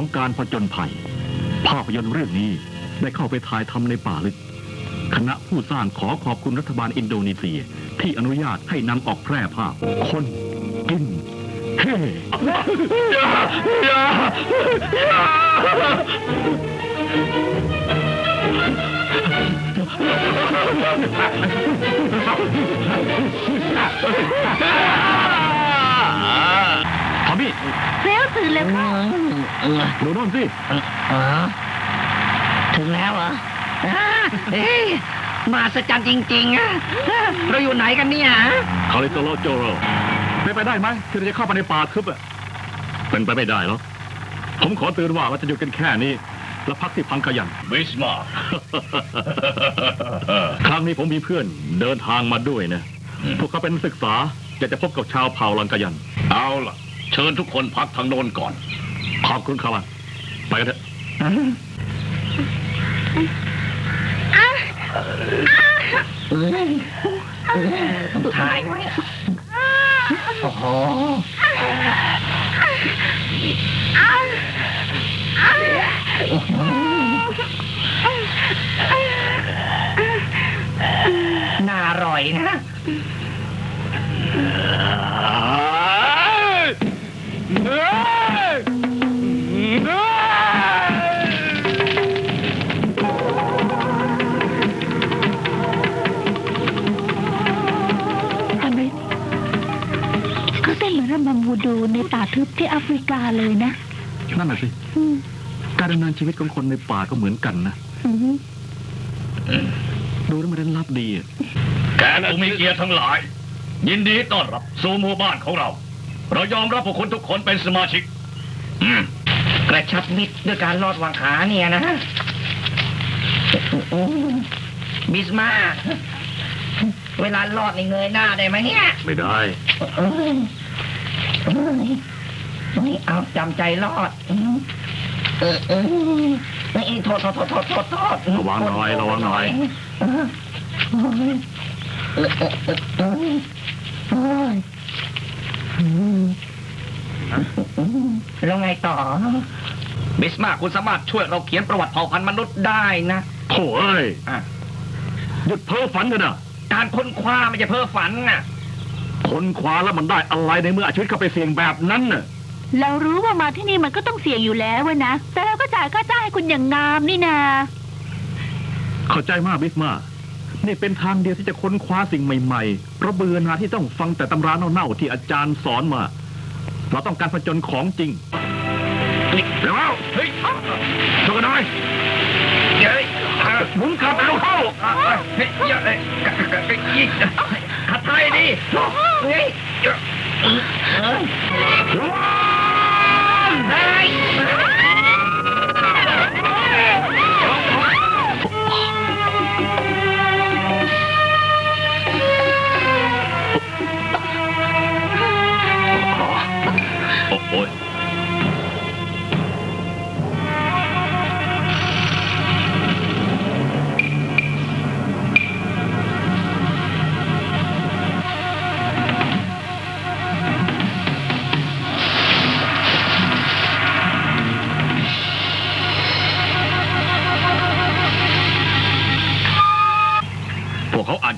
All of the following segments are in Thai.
ของการผจญภัย ภาพยนตร์เรื่องนี้ได้เข้าไปถ่ายทำในป่าลึก คณะผู้สร้างขอขอบคุณรัฐบาลอินโดนีเซีย ที่อนุญาตให้นำออกแพร่ภาพ คนกินเฮ้อย่าอย่าอย่าทอมมี่ เร็วตื่นเร็วเข้าเออดูโน่นสิเออถึงแล้วเหรออ่าเฮ้ยมาสจันจริงๆอะเราอยู่ไหนกันเนี่ยคาริโตโลโจโรเป็นไปได้ไหมที่เราจะเข้าไปในป่าทึบอะเป็นไปไม่ได้หรอกผมขอเตือนว่าเราจะหยุดกันแค่นี้ แล้วพักที่พังขยัน บิสมาร์ครั้งนี้ผมมีเพื่อนเดินทางมาด้วยนะ พวกเขาเป็นนักศึกษาอยากจะพบกับชาวเผ่าลังกายัน เอาล่ะ เชิญทุกคนพักทางโน้นก่อน ขอบคุณครับไปกันเถอะอ้ยเอ้ยต้องถ่ายไว้โอ้โหน่าอร่อยนะ เลยนะ นั่นน่ะสิ อืมการดำเนินชีวิตของคนในป่าก็เหมือนกันนะ อืมดูแล้วมันเร้นลับดีอะแกผู้มีเกียรติทั้งหลาย ยินดีต้อนรับสู่หมู่บ้านของเรา เรายอมรับพวกคุณทุกคนเป็นสมาชิก อืมกระชับมิตรด้วยการลอดวางขาเนี่ยนะบิสมาเวลาลอดในเงยหน้าได้ไหมเนี่ยไม่ได้ เอ้ยเอ้ย เอ้ยเอาจำใจรอด เออเออเออเอ้ยโทษโทษโทษโทษโทษระวังหน่อยระวังหน่อยเออเอ้ยเออเออเออเอ้ยเออแล้วไงต่อ บิสมาคุณสามารถช่วยเราเขียนประวัติเผ่าพันธุ์มนุษย์ได้นะโถ่เอ้ยหยุดเพ้อฝันกันนะการค้นคว้าไม่ใช่เพ้อฝันน่ะ ค้นคว้าแล้วมันได้อะไรในเมื่ออาชีวิตเขาไปเสี่ยงแบบนั้นน่ะ เรารู้ว่ามาที่นี่มันก็ต้องเสี่ยงอยู่แล้วเว้ยนะ แต่เราก็จ่ายค่าจ้างให้คุณอย่างงามนี่นา เข้าใจมากบิสมานี่เป็นทางเดียวที่จะค้นคว้าสิ่งใหม่ๆ เพราะเบื่อหนาที่ต้องฟังแต่ตำราเน่าๆที่อาจารย์สอนมา เราต้องการผจญของจริงเร็วเอาเฮ้ยช่วยกันหน่อยเฮ้ยหมุนกลับเร็วเข้าเฮ้ยเฮ้ยยิงขัดไทยดิเฮ้ย เฮ้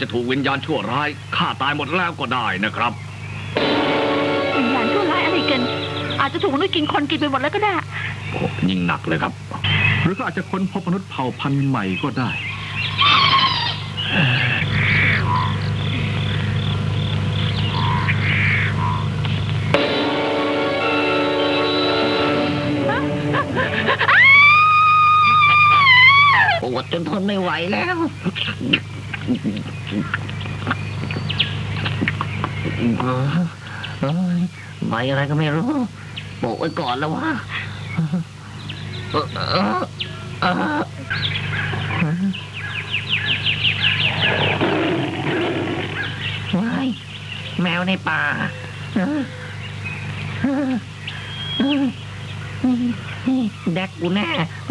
จจะถูกวิญญาณชั่วร้ายฆ่าตายหมดแล้วก็ได้นะครับ วิญญาณชั่วร้ายอะไรกัน อาจจะถูกมนุษย์กินคนกินไปหมดแล้วก็ได้ โอ้ยิ่งหนักเลยครับ หรือก็อาจจะค้นพบมนุษย์เผ่าพันธุ์ใหม่ก็ได้ ปวดจนทนไม่ไหวแล้ว เฮ้ยใบอะไรก็ไม่รู้โปะไว้ก่อนแล้ววะเออเออเออว้ายแมวในป่าเออเออเออแดกกูแน่เ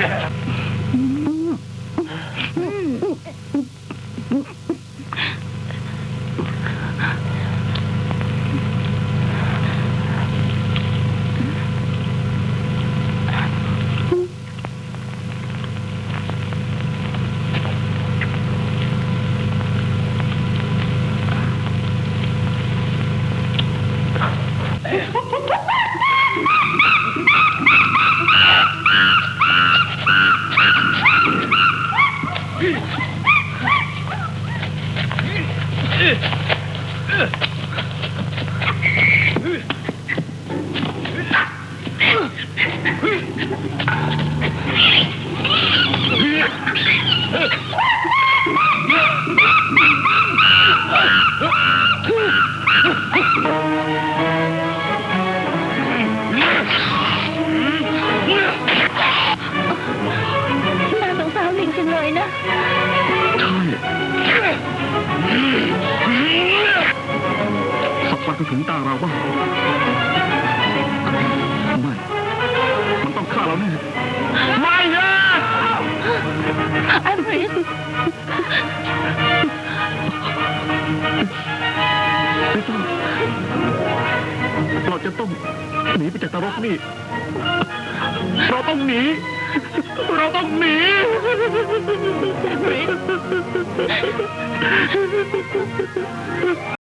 Yeah. Huh? จังเลยนะ ใช่สักวันก็ถึงตาเราบ้างไม่ มันต้องฆ่าเราแน่ไม่นะอันริสไม่ต้อง เราจะต้องหนีไปจากนรกนี่ เราต้องหนี เราต้องหนี